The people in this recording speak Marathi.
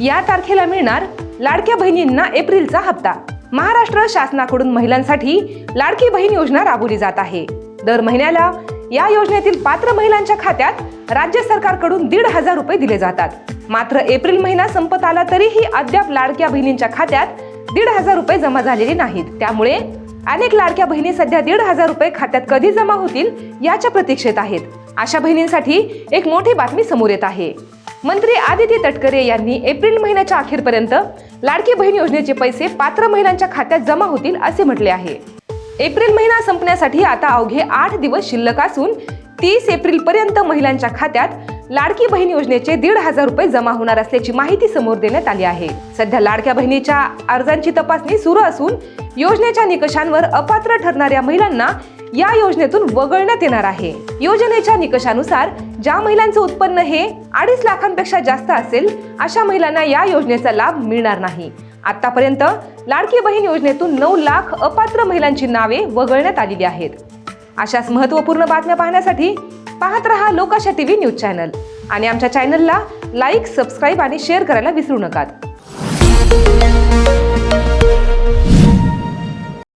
या तारखेला मिळणार लाडक्या बहिणींना एप्रिलचा हप्ता. महाराष्ट्र शासनाकडून महिलांसाठी लाडकी बहीण योजना राबवली जात आहे. दर महिन्याला या योजनेतील पात्र महिलांच्या खात्यात राज्य सरकारकडून दीड हजार रुपये दिले जातात. मात्र एप्रिल महिना संपत आला तरीही अद्याप लाडक्या बहिणींच्या खात्यात दीड हजार रुपये जमा झालेले नाहीत. त्यामुळे अनेक लाडक्या बहिणी सध्या दीड हजार रुपये खात्यात कधी जमा होतील याच्या प्रतीक्षेत आहेत. अशा बहिणींसाठी एक मोठी बातमी समोर येत आहे. मंत्री आदिती तटकरे यांनी एप्रिल महिन्याच्या अखेरपर्यंत लाडकी बहीण योजनेचे पैसे पात्र महिलांच्या खात्यात जमा होतील असे म्हटले आहे. एप्रिल महिना संपण्यासाठी आता अवघे आठ दिवस शिल्लक असून तीस एप्रिल पर्यंत महिलांच्या खात्यात लाडकी बहीण योजनेचे दीड हजार रुपये जमा होणार असल्याची माहिती समोर देण्यात आली आहे. सध्या लाडक्या बहिणीच्या अर्जांची तपासणी सुरू असून योजनेच्या निकषांवर अपात्र ठरणाऱ्या महिलांना या योजनेतून वगळण्यात येणार आहे. योजनेच्या निकषानुसार ज्या महिलांचं उत्पन्न हे अडीच लाखांपेक्षा जास्त असेल अशा महिलांना या योजनेचा लाभ मिळणार नाही. आतापर्यंत लाडकी बहीण योजनेतून नऊ लाख अपात्र महिलांची नावे वगळण्यात आलेली आहेत. अशाच महत्त्वपूर्ण बातम्या पाहण्यासाठी पाहत रहा लोकाशा टीव्ही न्यूज चॅनल. आणि आमच्या चॅनलला लाईक सबस्क्राईब आणि शेअर करायला विसरू नका.